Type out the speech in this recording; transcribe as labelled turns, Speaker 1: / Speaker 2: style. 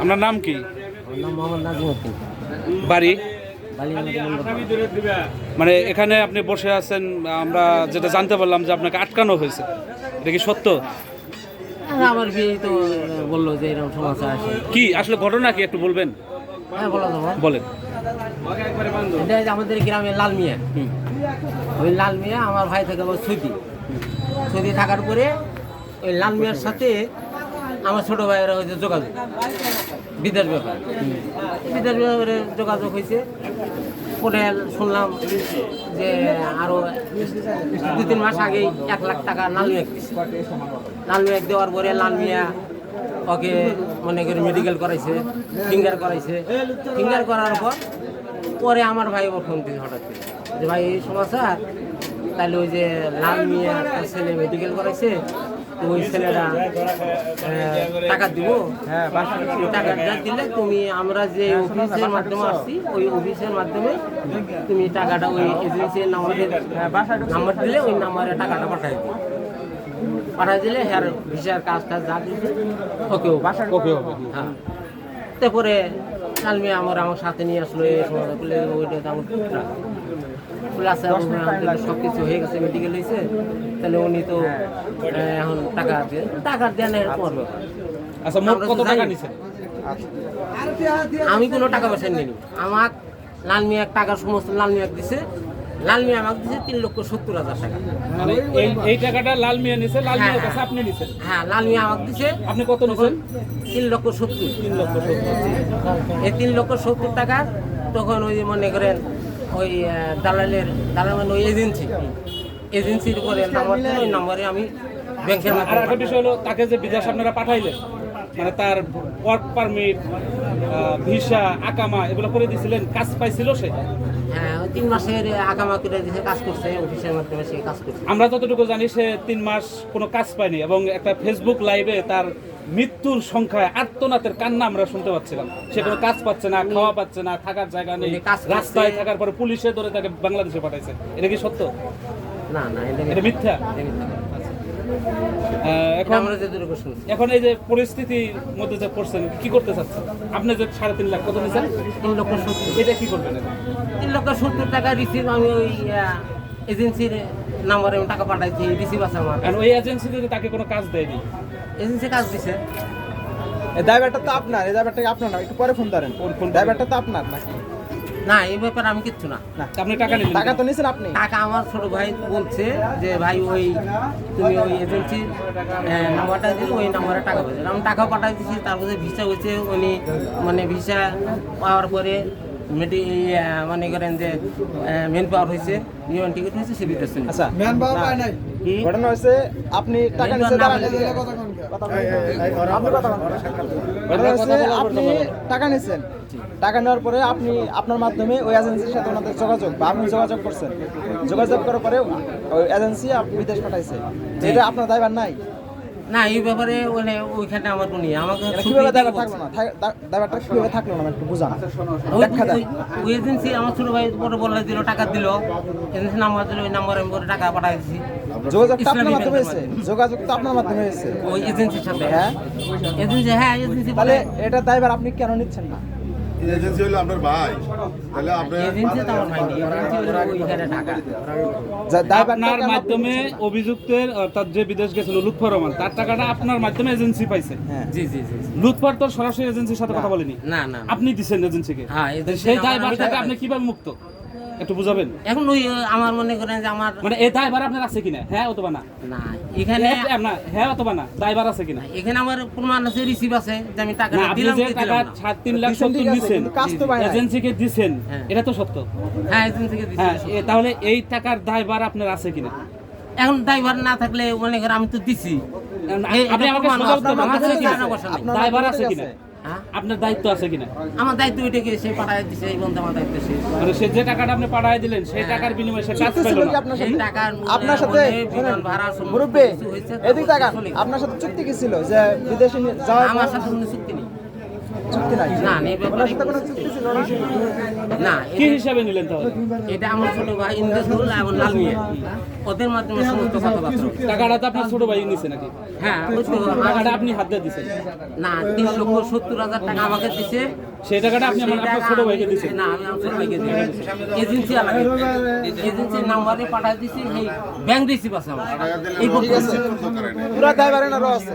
Speaker 1: আপনার নাম কি? বাড়ি? মানে এখানে আপনি বসে আছেন আমরা যেটা জানতে পারলাম যে আপনাকে আটকানো হয়েছে। এটা কি সত্য?
Speaker 2: আমার বিয়ে তো বলল যে এরকম সমস্যা আছে।
Speaker 1: কি আসলে ঘটনা কি একটু বলবেন?
Speaker 2: হ্যাঁ বলো
Speaker 1: বলেন।
Speaker 2: এটা আমাদের গ্রামে লাল মিয়া। ওই লাল মিয়া আমার ভাই থেকে সৌদি সৌদি থাকার পরে ওই লাল মিয়ার সাথে আমার ছোট ভাইয়েরা হয়েছে যোগাযোগ। বিদেশ ব্যাপার। বিদেশ ব্যাপারে যোগাযোগ হয়েছে। পরে শুনলাম যে আরও দু তিন মাস আগেই এক লাখ টাকা লাল দিছে। লাল মিয়া দেওয়ার পরে লাল মিয়া ওকে মনে করে মেডিকেল করাইছে ফিঙ্গার করাইছে। ফিঙ্গার করার পর পরে আমার ভাই ওর ফোন দিয়েছে হঠাৎ যে ভাই, এই সমস্যা? তাহলে ওই যে লাল মিয়া ছেলে মেডিকেল করাইছে ওই ছেলেরা টাকা দিব? ওই টাকাটা দিলে তুমি আমরা যে অফিসের মাধ্যমে আসছি ওই অফিসের মাধ্যমে তুমি টাকাটা ওই এজেন্সির নাম্বারে নাম্বার দিলে ওই নাম্বারে টাকাটা পাঠাই দিবে। পাঠাই দিলে হ্যার ভিসার কাজ টাজ যা দিবে ওকে ওকে হ্যাঁ। তারপরে কালমি আমার আমার সাথে নিয়ে আসলো এই সময় বলে ওইটা আমার পুত্রা। আছে সব কিছু হয়ে গেছে মেডিকেল হয়েছে। তাহলে উনি তো এখন টাকা দিয়ে টাকা দেন পর
Speaker 1: আচ্ছা মোট কত টাকা। নিছেন?
Speaker 2: আমি কোনো টাকা পয়সা নিইনি। আমার লাল মিয়া টাকা সমস্ত লাল মিয়া দিছে। লাল মিয়া আমাকে দিছে তিন লক্ষ সত্তর হাজার টাকা।
Speaker 1: মানে এই এই টাকাটা লাল মিয়া নিছে লাল মিয়ার
Speaker 2: হ্যাঁ,
Speaker 1: কাছে আপনি নিছেন?
Speaker 2: হ্যাঁ লাল মিয়া আমাকে দিছে।
Speaker 1: আপনি কত নিছেন?
Speaker 2: তিন লক্ষ সত্তর।
Speaker 1: তিন লক্ষ সত্তর।
Speaker 2: এই তিন লক্ষ সত্তর টাকা তখন ওই মনে করেন ওই দালালের দালাল মানে ওই এজেন্সি। এজেন্সির উপরে নাম্বার ওই নাম্বারে আমি ব্যাংকের
Speaker 1: আর একটা বিষয় হলো তাকে যে বিদেশ আপনারা পাঠাইলেন মানে তার ওয়ার্ক পারমিট ভিসা আকামা এগুলো করে দিয়েছিলেন কাজ পাইছিল সে?
Speaker 2: হ্যাঁ তিন মাসের আগামা করে দিছে কাজ করছে অফিসের মাধ্যমে সে কাজ করছে।
Speaker 1: আমরা যতটুকু জানি সে তিন মাস কোনো কাজ পায়নি এবং একটা ফেসবুক লাইভে তার মৃত্যুর সংখ্যায় আত্মনাথের কান্না আমরা শুনতে পাচ্ছিলাম। সে কোনো কাজ পাচ্ছে না খাওয়া পাচ্ছে না থাকার জায়গা নেই রাস্তায় থাকার পরে পুলিশে ধরে তাকে বাংলাদেশে পাঠাইছে। এটা কি সত্য?
Speaker 2: না না এটা
Speaker 1: এটা মিথ্যা। এখন
Speaker 2: আমরা যেটুকু শুনছি
Speaker 1: এখন এই যে পরিস্থিতির মধ্যে যে পড়ছেন কি করতে চাচ্ছেন? আপনি যে সাড়ে তিন লাখ কত নিয়েছেন?
Speaker 2: তিন লক্ষ সত্তর।
Speaker 1: এটা কি করবেন?
Speaker 2: তিন লক্ষ সত্তর টাকা রিসিভ আমি ওই এজেন্সির নাম্বারে আমি টাকা পাঠাইছি রিসিভ আছে আমার।
Speaker 1: কারণ ওই এজেন্সিতে তাকে কোনো কাজ দেয়নি?
Speaker 2: এজেন্সি কাজ দিছে।
Speaker 3: এই ড্রাইভারটা তো আপনার এই ড্রাইভারটা আপনার না? একটু পরে ফোন ধরেন।
Speaker 1: ফোন
Speaker 3: ড্রাইভারটা তো আপনার নাকি?
Speaker 2: না এই ব্যাপারে আমি কিচ্ছু না।
Speaker 1: আপনি টাকা নিলেন
Speaker 3: টাকা তো নিয়েছেন আপনি?
Speaker 2: টাকা আমার ছোট ভাই বলছে যে ভাই ওই তুমি ওই এজেন্সির নাম্বারটা দিলে ওই নাম্বারে টাকা পেয়েছে আমি টাকা পাঠাই দিচ্ছি তারপরে ভিসা হয়েছে উনি মানে ভিসা পাওয়ার পরে মেডি মানে করেন যে মেন পাওয়ার হয়েছে বিমান টিকিট হয়েছে সে বিদেশ চলে
Speaker 3: আচ্ছা
Speaker 4: ম্যান বাবা পায় নাই।
Speaker 3: ঘটনা হয়েছে আপনি টাকা
Speaker 2: এই
Speaker 3: আপনি আপনি টাকা নিয়েছেন। টাকা নেওয়ার পরে আপনি আপনার মাধ্যমে ওই এজেন্সির সাথে ওনাদের যোগাযোগ বা আপনি যোগাযোগ করছেন। যোগাযোগ করার পরে ওই এজেন্সি বিদেশ পাঠাইছে। এটা আপনার ড্রাইভার নাই?
Speaker 2: না এই ব্যাপারে মানে ওইখানে আমার কোনো ইয়ে, আমাকে
Speaker 3: কীভাবে
Speaker 2: দিয়ে
Speaker 3: থাকল না? থাক- কীভাবে থাকল না? একটু বুঝান।
Speaker 2: ওই-
Speaker 3: ব্যাখ্যা দেন।
Speaker 2: ওই- ওই এজেন্সি আমার ছোট ভাই পরে বলে দিল টাকা দিল। এজেন্সি নাম্বার দিল ওই নাম্বারে আমি পরে টাকা পাঠাই দিছি
Speaker 3: যোগাযোগ তো আপনার মাধ্যমে হয়েছে। যোগাযোগ তো আপনার মাধ্যমে হয়েছে।
Speaker 2: ওই এজেন্সির সাথে।
Speaker 3: হ্যাঁ?
Speaker 2: এজেন্সি হ্যাঁ এজেন্সি
Speaker 3: তাহলে
Speaker 2: বলে
Speaker 3: এটা ড্রাইভার আপনি কেন নিচ্ছেন না?
Speaker 5: এজেন্সি হলো আপনার ভাই। তাহলে
Speaker 1: আপনার মাধ্যমে অভিযুক্তের অর্থাৎ যে বিদেশ গেছিল লুৎফর রহমান তার টাকাটা আপনার মাধ্যমে এজেন্সি পাইছে।
Speaker 3: হ্যাঁ।
Speaker 2: জি জি জি।
Speaker 1: লুৎফর তো সরাসরি এজেন্সির সাথে কথা বলেনি?
Speaker 2: না না।
Speaker 1: আপনি দিছেন এজেন্সিকে
Speaker 2: হ্যাঁ
Speaker 1: সেই
Speaker 2: দায়
Speaker 1: আপনি কীভাবে মুক্ত? একটু বুঝাবেন?
Speaker 2: এখন ওই আমার মনে করেন যে আমার
Speaker 1: মানে এই আপনার আছে কিনা? হ্যাঁ অথবা না?
Speaker 2: না এখানে
Speaker 1: হ্যাঁ, না হ্যাঁ অথবা না? আছে কিনা?
Speaker 2: এখানে আমার প্রমাণ আছে রিসিভ আছে যে আমি টাকা দিলাম কি
Speaker 1: টাকা
Speaker 2: দিলাম না।
Speaker 1: সাত তিন লাখ
Speaker 3: দিচ্ছেন
Speaker 1: সত্তর
Speaker 3: ঠিক আছে,
Speaker 1: দিচ্ছেন
Speaker 3: কিন্তু কাজ তো পায় না।
Speaker 1: এজেন্সিকে দিচ্ছেন
Speaker 2: হ্যাঁ।
Speaker 1: এটা তো সত্য।
Speaker 2: হ্যাঁ এজেন্সিকে দিচ্ছি
Speaker 1: হ্যাঁ তাহলে এই টাকার দায়ভার আপনার আছে কিনা?
Speaker 2: এখন ড্রাইভার না থাকলে মনে করেন আমি তো দিছি।
Speaker 1: আপনি আমাকে সোজা
Speaker 2: আছে,
Speaker 1: কিনা? আপনার দায়িত্ব আছে কিনা?
Speaker 2: আমার দায়িত্ব ওইটা কি সে পাঠায় দিছে এই বন্ধু আমার দায়িত্ব শেষ।
Speaker 1: মানে সে যে টাকাটা আপনি পাঠায় দিলেন সেই টাকার বিনিময়ে সে কাজ পেল না।
Speaker 3: আপনার
Speaker 2: সেই
Speaker 3: সাথে
Speaker 2: টাকার
Speaker 3: আপনার সাথে
Speaker 2: বিমান ভাড়া
Speaker 3: মুরব্বী এদিক তাকান। আপনার সাথে চুক্তি কি ছিল যে বিদেশে নিয়ে যাওয়ার
Speaker 2: আমার সাথে কোনো চুক্তি নেই।
Speaker 3: চুক্তি নাই।
Speaker 2: না এই ব্যাপারে
Speaker 3: কোনো চুক্তি ছিল না?
Speaker 2: না
Speaker 1: কি
Speaker 2: এটা-
Speaker 1: হিসাবে নিলেন তাহলে?
Speaker 2: এটা আমার ছোট ভাই ইন্দ্রসুল এবং লাল মিয়া। ওদের মাধ্যমে সমস্ত কথাবার্তা
Speaker 1: টাকাটা তো আপনার ছোট ভাই নিছে নাকি?
Speaker 2: হ্যাঁ ওই
Speaker 1: টাকাটা আপনি হাত দিয়ে দিচ্ছেন
Speaker 2: না তিন লক্ষ সত্তর হাজার টাকা আমাকে দিছে।
Speaker 1: সেই টাকাটা আপনি আমার ছোট ভাইকে
Speaker 2: আমি- না আমি আমার ছোট ভাইকে দিই এজেন্সি আলাদা এজেন্সির নাম্বারে দিছি সেই ব্যাংক রিসিভ আছে আমার। এই
Speaker 5: আছে
Speaker 3: পুরা দায়ভার এনারও আছে।